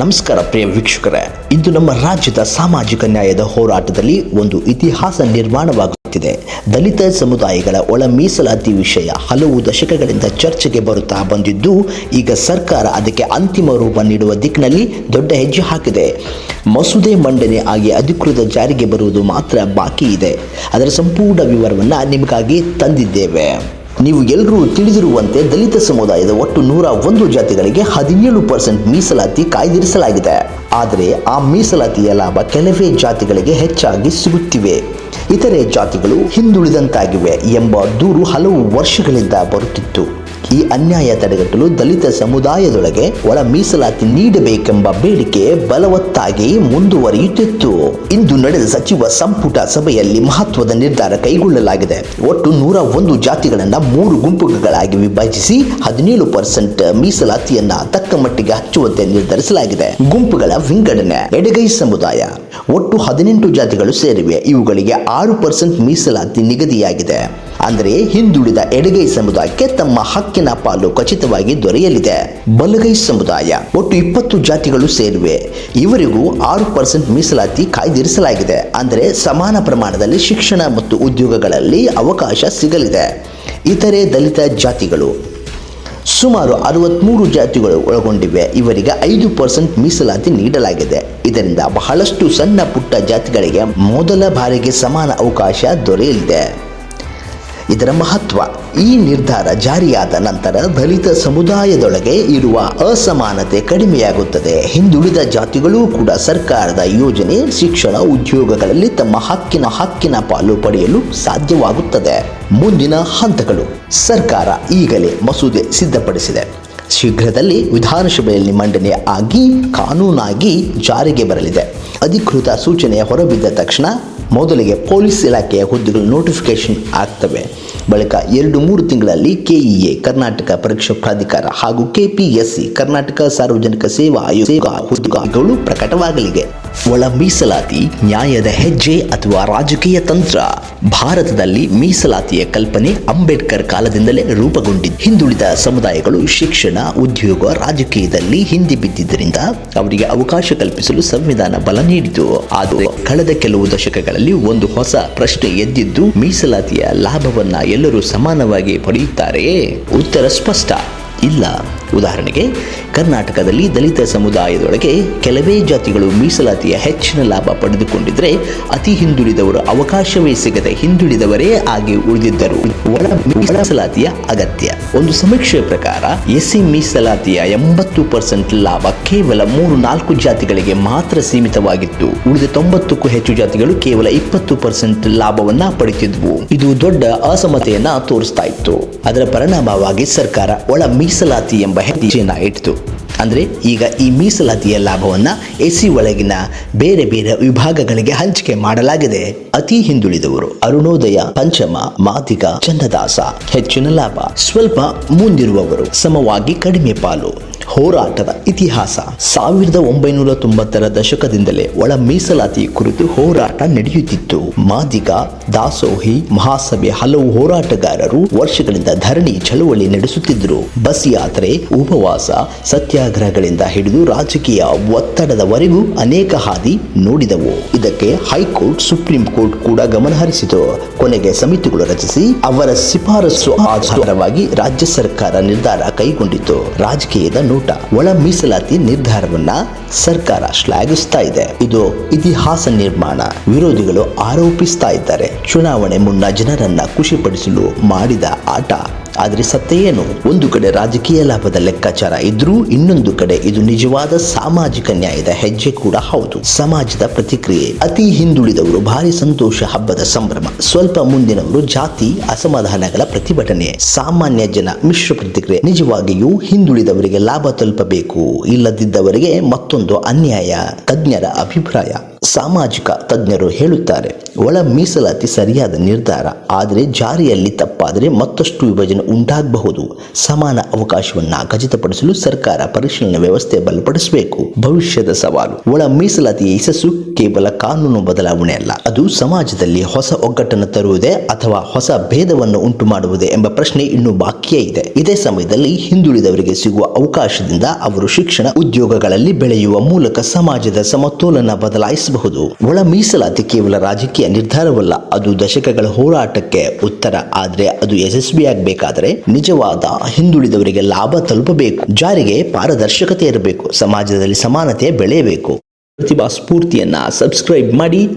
ನಮಸ್ಕಾರ ಪ್ರಿಯ ವೀಕ್ಷಕರೇ, ಇಂದು ನಮ್ಮ ರಾಜ್ಯದ ಸಾಮಾಜಿಕ ನ್ಯಾಯದ ಹೋರಾಟದಲ್ಲಿ ಒಂದು ಇತಿಹಾಸ ನಿರ್ಮಾಣವಾಗುತ್ತಿದೆ. ದಲಿತ ಸಮುದಾಯಗಳ ಒಳ ಮೀಸಲಾತಿ ವಿಷಯ ಹಲವು ದಶಕಗಳಿಂದ ಚರ್ಚೆಗೆ ಬರುತ್ತಾ ಬಂದಿದ್ದು, ಈಗ ಸರ್ಕಾರ ಅದಕ್ಕೆ ಅಂತಿಮ ರೂಪ ನೀಡುವ ದಿಕ್ಕಿನಲ್ಲಿ ದೊಡ್ಡ ಹೆಜ್ಜೆ ಹಾಕಿದೆ. ಮಸೂದೆ ಮಂಡನೆ ಆಗಿ ಅಧಿಕೃತ ಜಾರಿಗೆ ಬರುವುದು ಮಾತ್ರ ಬಾಕಿ ಇದೆ. ಅದರ ಸಂಪೂರ್ಣ ವಿವರವನ್ನು ನಿಮಗಾಗಿ ತಂದಿದ್ದೇವೆ. ನೀವು ಎಲ್ಲರೂ ತಿಳಿದಿರುವಂತೆ ದಲಿತ ಸಮುದಾಯದ ಒಟ್ಟು ನೂರ ಒಂದು ಜಾತಿಗಳಿಗೆ ಹದಿನೇಳು ಪರ್ಸೆಂಟ್ ಮೀಸಲಾತಿ ಕಾಯ್ದಿರಿಸಲಾಗಿದೆ. ಆದರೆ ಆ ಮೀಸಲಾತಿಯ ಲಾಭ ಕೆಲವೇ ಜಾತಿಗಳಿಗೆ ಹೆಚ್ಚಾಗಿ ಸಿಗುತ್ತಿವೆ. ಇತರೆ ಜಾತಿಗಳು ಹಿಂದುಳಿದಂತಾಗಿವೆ ಎಂಬ ದೂರು ಹಲವು ವರ್ಷಗಳಿಂದ ಬರುತ್ತಿತ್ತು. ಈ ಅನ್ಯಾಯ ತಡೆಗಟ್ಟಲು ದಲಿತ ಸಮುದಾಯದೊಳಗೆ ಒಳ ಮೀಸಲಾತಿ ನೀಡಬೇಕೆಂಬ ಬೇಡಿಕೆ ಬಲವತ್ತಾಗಿ ಮುಂದುವರಿಯುತ್ತಿತ್ತು. ಇಂದು ನಡೆದ ಸಚಿವ ಸಂಪುಟ ಸಭೆಯಲ್ಲಿ ಮಹತ್ವದ ನಿರ್ಧಾರ ಕೈಗೊಳ್ಳಲಾಗಿದೆ. ಒಟ್ಟು ನೂರ ಒಂದು ಜಾತಿಗಳನ್ನು ಮೂರು ಗುಂಪುಗಳಾಗಿ ವಿಭಜಿಸಿ ಹದಿನೇಳು ಪರ್ಸೆಂಟ್ ಮೀಸಲಾತಿಯನ್ನ ತಕ್ಕ ಮಟ್ಟಿಗೆ ಹಚ್ಚುವಂತೆ ನಿರ್ಧರಿಸಲಾಗಿದೆ. ಗುಂಪುಗಳ ವಿಂಗಡಣೆ, ಎಡಗೈ ಸಮುದಾಯ. ಒಟ್ಟು ಹದಿನೆಂಟು ಜಾತಿಗಳು ಸೇರಿವೆ. ಇವುಗಳಿಗೆ ಆರು ಪರ್ಸೆಂಟ್ ಮೀಸಲಾತಿ ನಿಗದಿಯಾಗಿದೆ. ಅಂದರೆ ಹಿಂದುಳಿದ ಎಡಗೈ ಸಮುದಾಯಕ್ಕೆ ತಮ್ಮ ಹಕ್ಕಿನ ಪಾಲು ಖಚಿತವಾಗಿ ದೊರೆಯಲಿದೆ. ಬಲಗೈ ಸಮುದಾಯ ಒಟ್ಟು ಇಪ್ಪತ್ತು ಜಾತಿಗಳು ಸೇರಿವೆ. ಇವರಿಗೂ ಆರು ಪರ್ಸೆಂಟ್ ಮೀಸಲಾತಿ ಕಾಯ್ದಿರಿಸಲಾಗಿದೆ. ಅಂದರೆ ಸಮಾನ ಪ್ರಮಾಣದಲ್ಲಿ ಶಿಕ್ಷಣ ಮತ್ತು ಉದ್ಯೋಗಗಳಲ್ಲಿ ಅವಕಾಶ ಸಿಗಲಿದೆ. ಇತರೆ ದಲಿತ ಜಾತಿಗಳು ಸುಮಾರು ಅರವತ್ತ್ಮೂರು ಜಾತಿಗಳು ಒಳಗೊಂಡಿವೆ. ಇವರಿಗೆ ಐದು ಪರ್ಸೆಂಟ್ ಮೀಸಲಾತಿ ನೀಡಲಾಗಿದೆ. ಇದರಿಂದ ಬಹಳಷ್ಟು ಸಣ್ಣ ಪುಟ್ಟ ಜಾತಿಗಳಿಗೆ ಮೊದಲ ಬಾರಿಗೆ ಸಮಾನ ಅವಕಾಶ ದೊರೆಯಲಿದೆ. ಇದರ ಮಹತ್ವ. ಈ ನಿರ್ಧಾರ ಜಾರಿಯಾದ ನಂತರ ದಲಿತ ಸಮುದಾಯದೊಳಗೆ ಇರುವ ಅಸಮಾನತೆ ಕಡಿಮೆಯಾಗುತ್ತದೆ. ಹಿಂದುಳಿದ ಜಾತಿಗಳೂ ಕೂಡ ಸರ್ಕಾರದ ಯೋಜನೆ, ಶಿಕ್ಷಣ, ಉದ್ಯೋಗಗಳಲ್ಲಿ ತಮ್ಮ ಹಕ್ಕಿನ ಹಕ್ಕಿನ ಪಾಲು ಪಡೆಯಲು ಸಾಧ್ಯವಾಗುತ್ತದೆ. ಮುಂದಿನ ಹಂತಗಳು. ಸರ್ಕಾರ ಈಗಲೇ ಮಸೂದೆ ಸಿದ್ಧಪಡಿಸಿದೆ. ಶೀಘ್ರದಲ್ಲಿ ವಿಧಾನಸಭೆಯಲ್ಲಿ ಮಂಡನೆ ಆಗಿ, ಕಾನೂನಾಗಿ ಜಾರಿಗೆ ಬರಲಿದೆ. ಅಧಿಕೃತ ಸೂಚನೆ ಹೊರಬಿದ್ದ ತಕ್ಷಣ ಮೊದಲಿಗೆ ಪೊಲೀಸ್ ಇಲಾಖೆಯ ಹುದ್ದೆಗಳು ನೋಟಿಫಿಕೇಶನ್ ಆಗ್ತವೆ. ಬಳಿಕ ಎರಡು ಮೂರು ತಿಂಗಳಲ್ಲಿ ಕೆಇಎ ಕರ್ನಾಟಕ ಪರೀಕ್ಷಾ ಪ್ರಾಧಿಕಾರ ಹಾಗೂ ಕೆಪಿಎಸ್ಸಿ ಕರ್ನಾಟಕ ಸಾರ್ವಜನಿಕ ಸೇವಾ ಆಯೋಗ ಹುದ್ದೆಗಳು ಪ್ರಕಟವಾಗಲಿವೆ. ಒಳ ಮೀಸಲಾತಿ ನ್ಯಾಯದ ಹೆಜ್ಜೆ ಅಥವಾ ರಾಜಕೀಯ ತಂತ್ರ. ಭಾರತದಲ್ಲಿ ಮೀಸಲಾತಿಯ ಕಲ್ಪನೆ ಅಂಬೇಡ್ಕರ್ ಕಾಲದಿಂದಲೇ ರೂಪುಗೊಂಡಿದ್ದು, ಹಿಂದುಳಿದ ಸಮುದಾಯಗಳು ಶಿಕ್ಷಣ, ಉದ್ಯೋಗ, ರಾಜಕೀಯದಲ್ಲಿ ಹಿಂದೆ ಬಿದ್ದಿದ್ದರಿಂದ ಅವರಿಗೆ ಅವಕಾಶ ಕಲ್ಪಿಸಲು ಸಂವಿಧಾನ ಬಲ ನೀಡಿತು. ಆದರೆ ಕಳೆದ ಕೆಲವು ದಶಕಗಳಲ್ಲಿ ಒಂದು ಹೊಸ ಪ್ರಶ್ನೆ ಎದ್ದಿದ್ದು, ಮೀಸಲಾತಿಯ ಲಾಭವನ್ನ ಎಲ್ಲರೂ ಸಮಾನವಾಗಿ ಪಡೆಯುತ್ತಾರೆಯೇ? ಉತ್ತರ ಸ್ಪಷ್ಟ. ಇಲ್ಲ. ಉದಾಹರಣೆಗೆ, ಕರ್ನಾಟಕದಲ್ಲಿ ದಲಿತ ಸಮುದಾಯದೊಳಗೆ ಕೆಲವೇ ಜಾತಿಗಳು ಮೀಸಲಾತಿಯ ಹೆಚ್ಚಿನ ಲಾಭ ಪಡೆದುಕೊಂಡಿದ್ರೆ ಅತಿ ಹಿಂದುಳಿದವರು ಅವಕಾಶವೇ ಸಿಗದೆ ಹಿಂದುಳಿದವರೇ ಆಗಿ ಉಳಿದಿದ್ದರು. ಒಳ ಮೀಸಲಾತಿಯ ಅಗತ್ಯ. ಒಂದು ಸಮೀಕ್ಷೆಯ ಪ್ರಕಾರ, ಎಸ್ಸಿ ಮೀಸಲಾತಿಯ ಎಂಬತ್ತು ಪರ್ಸೆಂಟ್ ಲಾಭ ಕೇವಲ ಮೂರು ನಾಲ್ಕು ಜಾತಿಗಳಿಗೆ ಮಾತ್ರ ಸೀಮಿತವಾಗಿತ್ತು. ಉಳಿದ ತೊಂಬತ್ತಕ್ಕೂ ಹೆಚ್ಚು ಜಾತಿಗಳು ಕೇವಲ ಇಪ್ಪತ್ತು ಪರ್ಸೆಂಟ್ ಲಾಭವನ್ನ ಪಡೆಯುತ್ತಿದ್ವು. ಇದು ದೊಡ್ಡ ಅಸಮತೆಯನ್ನ ತೋರಿಸ್ತಾ ಇತ್ತು. ಅದರ ಪರಿಣಾಮವಾಗಿ ಸರ್ಕಾರ ಒಳ ಮೀಸಲಾತಿ ಎಂಬ ಹೆಜ್ಜೆಯನ್ನು ಇಟ್ಟಿತು. ಅಂದರೆ ಈಗ ಈ ಮೀಸಲಾತಿಯ ಲಾಭವನ್ನ ಎಸಿ ಒಳಗಿನ ಬೇರೆ ಬೇರೆ ವಿಭಾಗಗಳಿಗೆ ಹಂಚಿಕೆ ಮಾಡಲಾಗಿದೆ. ಅತಿ ಹಿಂದುಳಿದವರು ಅರುಣೋದಯ, ಪಂಚಮ ಮಾತಿಗ ಚನ್ನದಾಸ ಹೆಚ್ಚಿನ ಲಾಭ. ಸ್ವಲ್ಪ ಮುಂದಿರುವವರು ಸಮವಾಗಿ ಕಡಿಮೆ ಪಾಲು. ಹೋರಾಟದ ಇತಿಹಾಸ. ಸಾವಿರದ ಒಂಬೈನೂರ ತೊಂಬತ್ತರ ದಶಕದಿಂದಲೇ ಒಳ ಮೀಸಲಾತಿ ಕುರಿತು ಹೋರಾಟ ನಡೆಯುತ್ತಿತ್ತು. ಮಾದಿಗ, ದಾಸೋಹಿ, ಮಹಾಸಭೆ ಹಲವು ಹೋರಾಟಗಾರರು ವರ್ಷಗಳಿಂದ ಧರಣಿ ಚಳುವಳಿ ನಡೆಸುತ್ತಿದ್ದರು. ಬಸ್ ಯಾತ್ರೆ, ಉಪವಾಸ, ಸತ್ಯಾಗ್ರಹಗಳಿಂದ ಹಿಡಿದು ರಾಜಕೀಯ ಒತ್ತಡದವರೆಗೂ ಅನೇಕ ಹಾದಿ ನೋಡಿದವು. ಇದಕ್ಕೆ ಹೈಕೋರ್ಟ್, ಸುಪ್ರೀಂ ಕೋರ್ಟ್ ಕೂಡ ಗಮನಹರಿಸಿತು ಕೊನೆಗೆ ಸಮಿತಿಗಳು ರಚಿಸಿ ಅವರ ಶಿಫಾರಸು ಆಧಾರವಾಗಿ ರಾಜ್ಯ ಸರ್ಕಾರ ನಿರ್ಧಾರ ಕೈಗೊಂಡಿತು ರಾಜಕೀಯದ ಒಳ ಮೀಸಲಾತಿ ನಿರ್ಧಾರವನ್ನ ಸರ್ಕಾರ ಶ್ಲಾಘಿಸ್ತಾ ಇದೆ. ಇದು ಇತಿಹಾಸ ನಿರ್ಮಾಣ, ವಿರೋಧಿಗಳು ಆರೋಪಿಸ್ತಾ ಇದ್ದಾರೆ. ಚುನಾವಣೆ ಮುನ್ನ ಜನರನ್ನ ಖುಷಿಪಡಿಸಲು ಮಾಡಿದ ಆಟ ಆದರೆ ಸತ್ಯ ಏನು? ಒಂದು ಕಡೆ ರಾಜಕೀಯ ಲಾಭದ ಲೆಕ್ಕಾಚಾರ ಇದ್ರೂ ಇನ್ನೊಂದು ಕಡೆ ಇದು ನಿಜವಾದ ಸಾಮಾಜಿಕ ನ್ಯಾಯದ ಹೆಜ್ಜೆ ಕೂಡ ಹೌದು. ಸಮಾಜದ ಪ್ರತಿಕ್ರಿಯೆ, ಅತಿ ಹಿಂದುಳಿದವರು ಭಾರಿ ಸಂತೋಷ ಹಬ್ಬದ ಸಂಭ್ರಮ, ಸ್ವಲ್ಪ ಮುಂದಿನವರು ಜಾತಿ, ಅಸಮಾಧಾನಗಳ ಪ್ರತಿಭಟನೆ, ಸಾಮಾನ್ಯ ಜನ ಮಿಶ್ರ ಪ್ರತಿಕ್ರಿಯೆ. ನಿಜವಾಗಿಯೂ ಹಿಂದುಳಿದವರಿಗೆ ಲಾಭ ತಲುಪಬೇಕು, ಇಲ್ಲದಿದ್ದವರಿಗೆ ಮತ್ತೊಂದು ಅನ್ಯಾಯ, ತಜ್ಞರ ಅಭಿಪ್ರಾಯ. ಸಾಮಾಜಿಕ ತಜ್ಞರು ಹೇಳುತ್ತಾರೆ, ಒಳ ಮೀಸಲಾತಿ ಸರಿಯಾದ ನಿರ್ಧಾರ, ಆದರೆ ಜಾರಿಯಲ್ಲಿ ತಪ್ಪಾದರೆ ಮತ್ತಷ್ಟು ವಿಭಜನೆ ಉಂಟಾಗಬಹುದು. ಸಮಾನ ಅವಕಾಶವನ್ನ ಖಚಿತಪಡಿಸಲು ಸರ್ಕಾರ ಪರಿಶೀಲನೆ ವ್ಯವಸ್ಥೆ ಬಲಪಡಿಸಬೇಕು. ಭವಿಷ್ಯದ ಸವಾಲು. ಒಳ ಮೀಸಲಾತಿಯ ಯಶಸ್ಸು ಕೇವಲ ಕಾನೂನು ಬದಲಾವಣೆ ಅಲ್ಲ, ಅದು ಸಮಾಜದಲ್ಲಿ ಹೊಸ ಒಗ್ಗಟ್ಟನ್ನು ತರುವುದೇ ಅಥವಾ ಹೊಸ ಭೇದವನ್ನು ಉಂಟು ಮಾಡುವುದೇ ಎಂಬ ಪ್ರಶ್ನೆ ಇನ್ನೂ ಬಾಕಿಯೇ ಇದೆ. ಇದೇ ಸಮಯದಲ್ಲಿ ಹಿಂದುಳಿದವರಿಗೆ ಸಿಗುವ ಅವಕಾಶದಿಂದ ಅವರು ಶಿಕ್ಷಣ ಉದ್ಯೋಗಗಳಲ್ಲಿ ಬೆಳೆಯುವ ಮೂಲಕ ಸಮಾಜದ ಸಮತೋಲನ ಬದಲಾಯಿಸಬಹುದು ಒಳ ಮೀಸಲಾತಿ ಕೇವಲ ರಾಜಕೀಯ ನಿರ್ಧಾರವಲ್ಲ, ಅದು ದಶಕಗಳ ಹೋರಾಟಕ್ಕೆ ಉತ್ತರ. ಆದರೆ ಅದು ಯಶಸ್ವಿಯಾಗಬೇಕಾದರೆ ನಿಜವಾದ ಹಿಂದುಳಿದವರಿಗೆ ಲಾಭ ತಲುಪಬೇಕು. ಜಾರಿಗೆ ಪಾರದರ್ಶಕತೆ ಇರಬೇಕು. ಸಮಾಜದಲ್ಲಿ ಸಮಾನತೆ ಬೆಳೆಯಬೇಕು. ಪ್ರತಿಭಾ ಸ್ಫೂರ್ತಿಯನ್ನ ಸಬ್ಸ್ಕ್ರೈಬ್ ಮಾಡಿ.